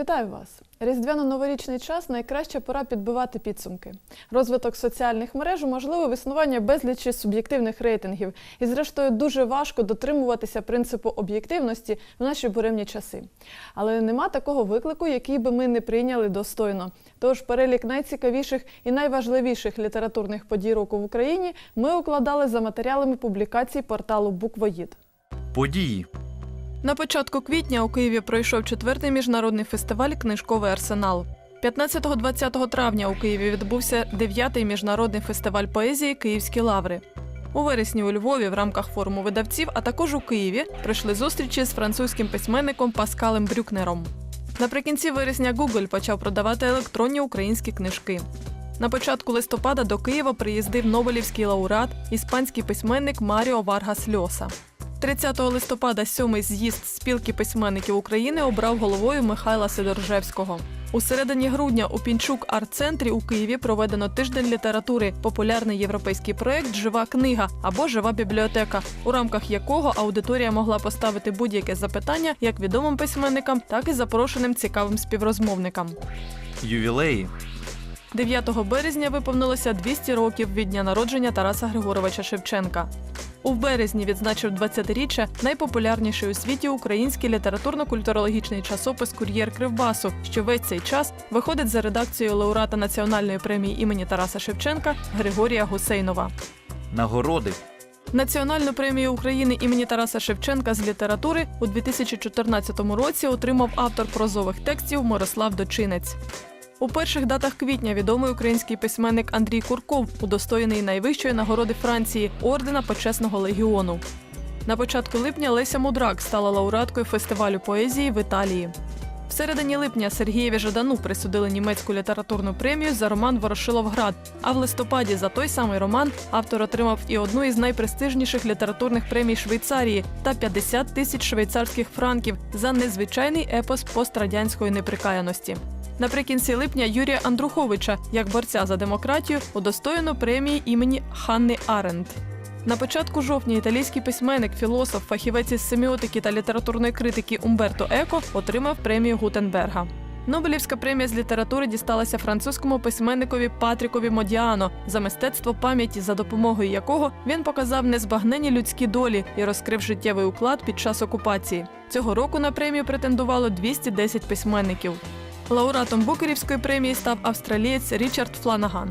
Вітаю вас! Різдвяно-новорічний час найкраща пора підбивати підсумки. Розвиток соціальних мереж уможливив існування безлічі суб'єктивних рейтингів, і, зрештою, дуже важко дотримуватися принципу об'єктивності в наші буремні часи. Але нема такого виклику, який би ми не прийняли достойно. Тож перелік найцікавіших і найважливіших літературних подій року в Україні ми укладали за матеріалами публікацій порталу Буквоїд. Події. На початку квітня у Києві пройшов четвертий міжнародний фестиваль Книжковий арсенал. 15-20 травня у Києві відбувся дев'ятий міжнародний фестиваль поезії Київські лаври. У вересні у Львові в рамках форуму видавців, а також у Києві пройшли зустрічі з французьким письменником Паскалем Брюкнером. Наприкінці вересня Google почав продавати електронні українські книжки. На початку листопада до Києва приїздив Нобелівський лауреат, іспанський письменник Маріо Варгас Льоса. 30 листопада сьомий з'їзд спілки письменників України обрав головою Михайла Сидоржевського. У середині грудня у Пінчук арт-центрі у Києві проведено тиждень літератури, популярний європейський проект Жива книга або Жива бібліотека, у рамках якого аудиторія могла поставити будь-яке запитання як відомим письменникам, так і запрошеним цікавим співрозмовникам. Ювілеї. 9 березня виповнилося 200 років від дня народження Тараса Григоровича Шевченка. У березні відзначив 20-річчя найпопулярніший у світі український літературно-культурологічний часопис Кур'єр Кривбасу, що весь цей час виходить за редакцією лауреата національної премії імені Тараса Шевченка Григорія Гусейнова. Нагороди. Національну премію України імені Тараса Шевченка з літератури у 2014 році отримав автор прозових текстів Мирослав Дочинець. У перших датах квітня відомий український письменник Андрій Курков удостоєний найвищої нагороди Франції ордена почесного легіону. На початку липня Леся Мудрак стала лауреаткою фестивалю поезії в Італії. В середині липня Сергієві Жадану присудили німецьку літературну премію за роман Ворошиловград. А в листопаді за той самий роман автор отримав і одну із найпрестижніших літературних премій Швейцарії та 50 тисяч швейцарських франків за незвичайний епос пострадянської неприкаяності. Наприкінці липня Юрія Андруховича, як борця за демократію, удостоєно премії імені Ханни Аренд. На початку жовтня італійський письменник, філософ, фахівець із семіотики та літературної критики Умберто Еко отримав премію Гутенберга. Нобелівська премія з літератури дісталася французькому письменникові Патрікові Модіано за мистецтво пам'яті, за допомогою якого він показав незбагнені людські долі і розкрив життєвий уклад під час окупації. Цього року на премію претендувало 210 письменників. Лауреатом Букерівської премії став австралієць Річард Фланаган.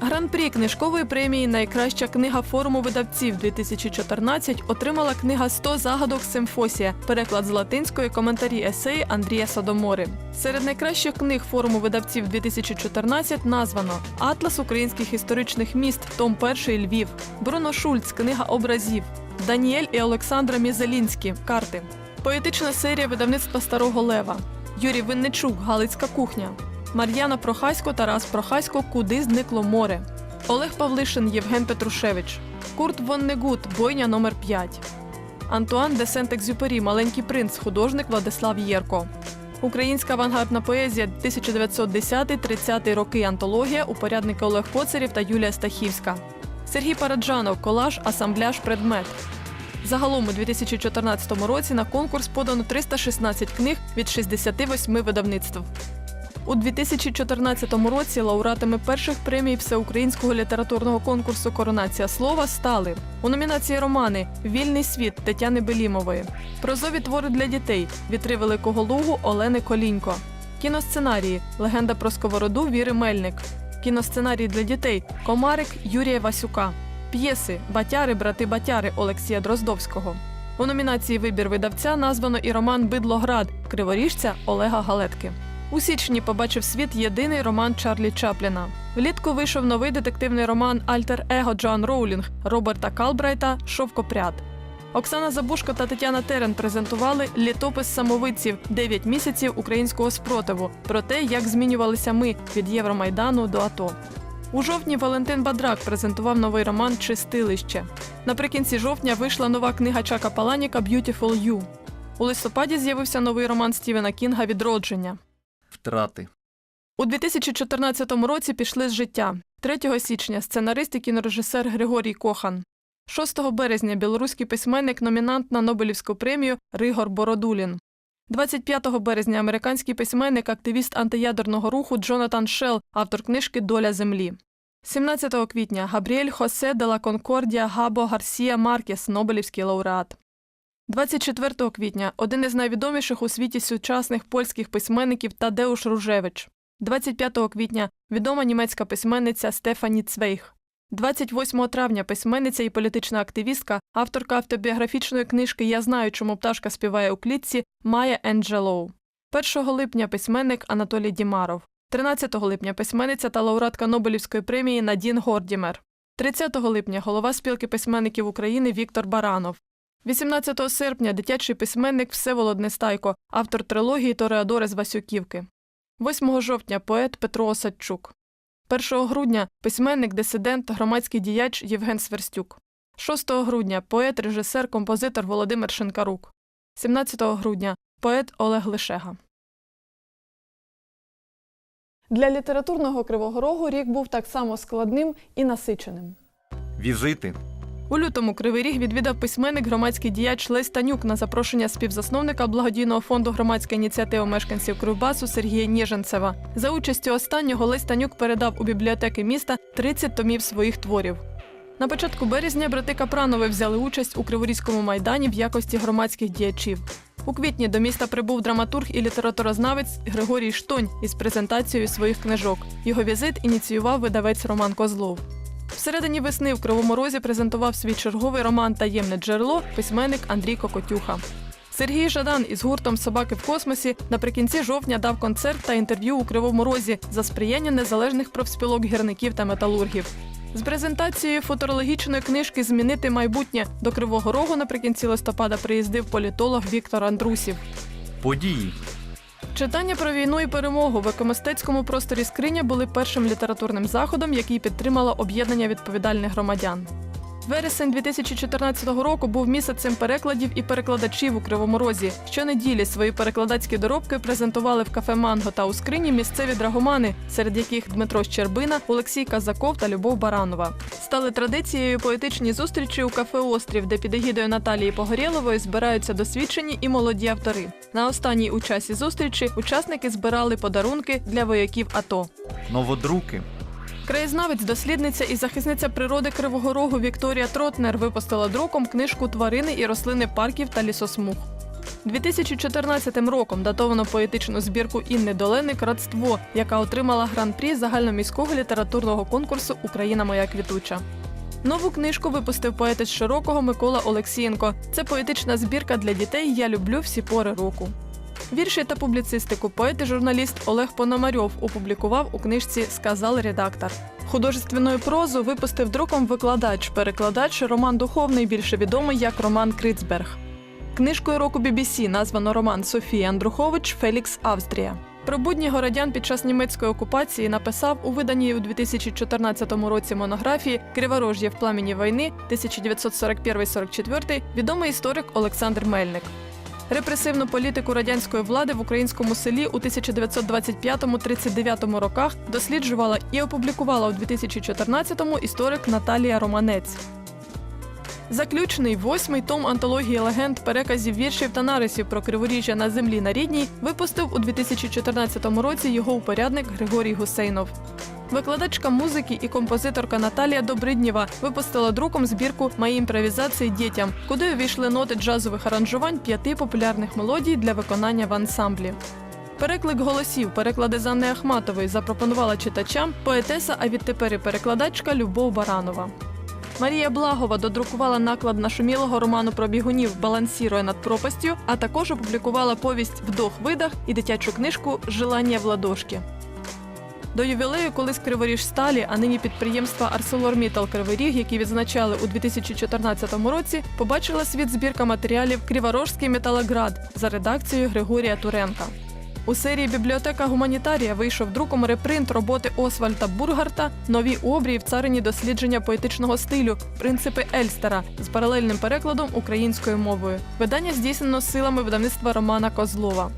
Гран-прі книжкової премії Найкраща книга форуму видавців 2014 отримала книга «100 загадок Симфосія, переклад з латинської коментарі есеї Андрія Садомори. Серед найкращих книг форуму видавців 2014 названо Атлас українських історичних міст, Том 1 Львів, Бруно Шульц, книга образів, Даніель і Олександра Мізелінські карти, поетична серія видавництва Старого Лева, Юрій Винничук, Галицька кухня. Мар'яна Прохасько, Тарас Прохасько, Куди зникло море. Олег Павлишин, Євген Петрушевич. Курт Воннегут, бойня номер 5 Антуан де Сент-Екзюпері, Маленький принц, художник Владислав Єрко. Українська авангардна поезія 1910-30 роки. Антологія. Упорядники Олег Коцарів та Юлія Стахівська. Сергій Параджанов, колаж, асамбляж, предмет. Загалом у 2014 році на конкурс подано 316 книг від 68 видавництв. У 2014 році лауреатами перших премій всеукраїнського літературного конкурсу Коронація слова стали у номінації романи Вільний світ Тетяни Белімової, прозові твори для дітей Вітри Великого Лугу Олени Колінько, кіносценарії Легенда про сковороду Віри Мельник, кіносценарій для дітей Комарик Юрія Васюка, п'єси Батяри, брати Батяри Олексія Дроздовського. У номінації Вибір видавця названо і роман Бидлоград Криворіжця Олега Галетки. У січні побачив світ єдиний роман Чарлі Чапліна. Влітку вийшов новий детективний роман Альтер Его Джоан Роулінг Роберта Калбрайта Шовкопряд. Оксана Забушко та Тетяна Терен презентували літопис самовидців «9 місяців українського спротиву про те, як змінювалися ми від Євромайдану до АТО. У жовтні Валентин Бадрак презентував новий роман Чистилище. Наприкінці жовтня вийшла нова книга Чака Паланіка «Beautiful You». У листопаді з'явився новий роман Стівена Кінга Відродження. Втрати. У 2014 році пішли з життя. 3 січня сценарист і кінорежисер Григорій Кохан. 6 березня білоруський письменник, номінант на Нобелівську премію Ригор Бородулін. 25 березня американський письменник, активіст антиядерного руху Джонатан Шелл, автор книжки Доля землі. 17 квітня Габріель Хосе де ла Конкордія Габо Гарсія Маркес, Нобелівський лауреат. 24 квітня один із найвідоміших у світі сучасних польських письменників Тадеуш Ружевич. 25 квітня відома німецька письменниця Стефані Цвейх. 28 травня письменниця і політична активістка, авторка автобіографічної книжки Я знаю, чому пташка співає у клітці Майя Енджелоу. 1 липня письменник Анатолій Дімаров. 13 липня письменниця та лауреатка Нобелівської премії Надін Гордімер. 30 липня голова спілки письменників України Віктор Баранов. 18 серпня дитячий письменник Всеволод Нестайко, автор трилогії Тореадори з Васюківки. 8 жовтня поет Петро Осадчук. 1 грудня письменник, дисидент, громадський діяч Євген Сверстюк. 6 грудня поет, режисер, композитор Володимир Шинкарук. 17 грудня поет Олег Лишега. Для літературного Кривого Рогу рік був так само складним і насиченим. Візити. У лютому Кривий Ріг відвідав письменник громадський діяч Лесь Танюк на запрошення співзасновника благодійного фонду громадська ініціатива мешканців Кривбасу Сергія Ніженцева. За участю останнього Лесь Танюк передав у бібліотеки міста 30 томів своїх творів. На початку березня брати Капранови взяли участь у Криворізькому майдані в якості громадських діячів. У квітні до міста прибув драматург і літературознавець Григорій Штонь із презентацією своїх книжок. Його візит ініціював видавець Роман Козлов. Всередині весни в Кривому Розі презентував свій черговий роман Таємне джерело письменник Андрій Кокотюха. Сергій Жадан із гуртом Собаки в космосі наприкінці жовтня дав концерт та інтерв'ю у Кривому Розі за сприяння незалежних профспілок гірників та металургів. З презентацією футурологічної книжки Змінити майбутнє до Кривого Рогу наприкінці листопада приїздив політолог Віктор Андрусів. Події. Читання про війну і перемогу в екомистецькому просторі скриня були першим літературним заходом, який підтримало об'єднання відповідальних громадян. Вересень 2014 року був місяцем перекладів і перекладачів у Кривому Розі. Щонеділі свої перекладацькі доробки презентували в кафе Манго та у скрині місцеві драгомани, серед яких Дмитро Щербина, Олексій Казаков та Любов Баранова. Стали традицією поетичні зустрічі у кафе Острів, де під егідою Наталії Погорєлової збираються досвідчені і молоді автори. На останній у часі зустрічі учасники збирали подарунки для вояків АТО. Новодруки. Краєзнавець, дослідниця і захисниця природи Кривого Рогу Вікторія Тротнер випустила друком книжку Тварини і рослини парків та лісосмуг. 2014 роком датовано поетичну збірку Інни Доленик Радство, яка отримала гран-прі загальноміського літературного конкурсу Україна моя квітуча. Нову книжку випустив поет із широкого Микола Олексієнко. Це поетична збірка для дітей Я люблю всі пори року. Вірші та публіцистику поет і журналіст Олег Пономарьов опублікував у книжці Сказав редактор. Художественну прозу випустив друком викладач, перекладач Роман Духовний, більше відомий як Роман Крицберг. Книжкою року BBC названо роман Софії Андрухович Фелікс Австрія. Про будні городян під час німецької окупації написав у виданій у 2014 році монографії Криворож'я в пламені війни 1941-44 відомий історик Олександр Мельник. Репресивну політику радянської влади в українському селі у 1925-39 роках досліджувала і опублікувала у 2014-му історик Наталія Романець. Заключний восьмий том антології легенд, переказів віршів та нарисів про криворіжжя на землі на рідній випустив у 2014 році його упорядник Григорій Гусейнов. Викладачка музики і композиторка Наталія Добриднєва випустила друком збірку Мої імпровізації дітям, куди увійшли ноти джазових аранжувань п'яти популярних мелодій для виконання в ансамблі. Переклик голосів, переклади з Анни Ахматової запропонувала читачам поетеса, а відтепер і перекладачка Любов Баранова. Марія Благова додрукувала наклад нашумілого роману про бігунів Балансірує над пропастю, а також опублікувала повість Вдох видах і дитячу книжку Желання в ладошки. До ювілею колись Криворіж Сталі, а нині підприємства ArcelorMittal Кривий Ріг, які відзначали у 2014 році, побачила світ збірка матеріалів Криворожський металоград за редакцією Григорія Туренка. У серії Бібліотека гуманітарія вийшов друком репринт роботи Освальда Бургарта Нові обрії в царині дослідження поетичного стилю Принципи Ельстера з паралельним перекладом українською мовою. Видання здійснено силами видавництва Романа Козлова.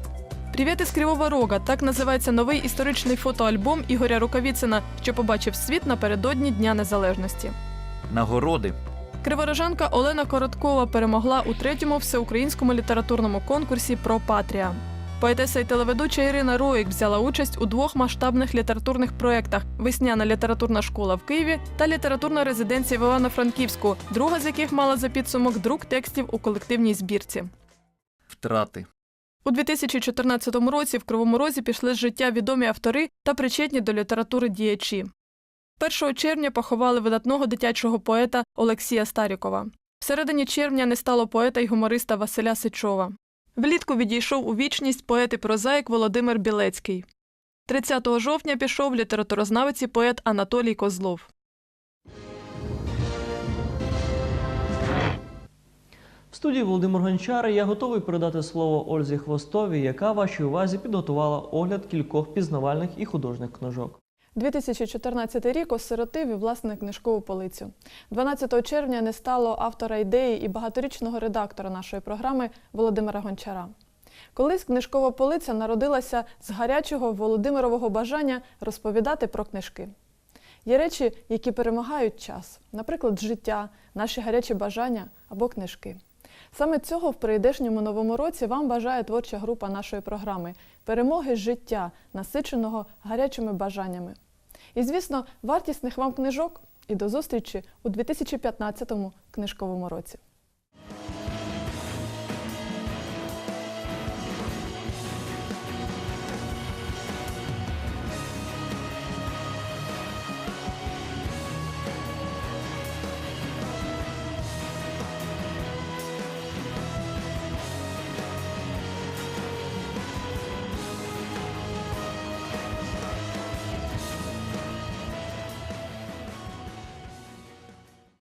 Привіт із Кривого Рога так називається новий історичний фотоальбом Ігоря Рукавіцина, що побачив світ напередодні Дня Незалежності. Нагороди. Криворожанка Олена Короткова перемогла у третьому всеукраїнському літературному конкурсі Про Патрія. Поетеса і телеведуча Ірина Роїк взяла участь у двох масштабних літературних проєктах: Весняна літературна школа в Києві та літературна резиденція в Івано-Франківську, друга з яких мала за підсумок друк текстів у колективній збірці. Втрати. У 2014 році в Кривому Розі пішли з життя відомі автори та причетні до літератури діячі. 1 червня поховали видатного дитячого поета Олексія Старікова. В середині червня не стало поета й гумориста Василя Сичова. Влітку відійшов у вічність поет і прозаїк Володимир Білецький. 30 жовтня пішов літературознавець і поет Анатолій Козлов. В студії Володимир Гончар я готовий передати слово Ользі Хвостовій, яка вашій увазі підготувала огляд кількох пізнавальних і художніх книжок. 2014 рік осиротив і власне книжкову полицю. 12 червня не стало автора ідеї і багаторічного редактора нашої програми Володимира Гончара. Колись книжкова полиця народилася з гарячого Володимирового бажання розповідати про книжки. Є речі, які перемагають час, наприклад, життя, наші гарячі бажання або книжки. Саме цього в прийдешньому новому році вам бажає творча група нашої програми перемоги життя, насиченого гарячими бажаннями. І, звісно, вартісних вам книжок і до зустрічі у 2015 книжковому році.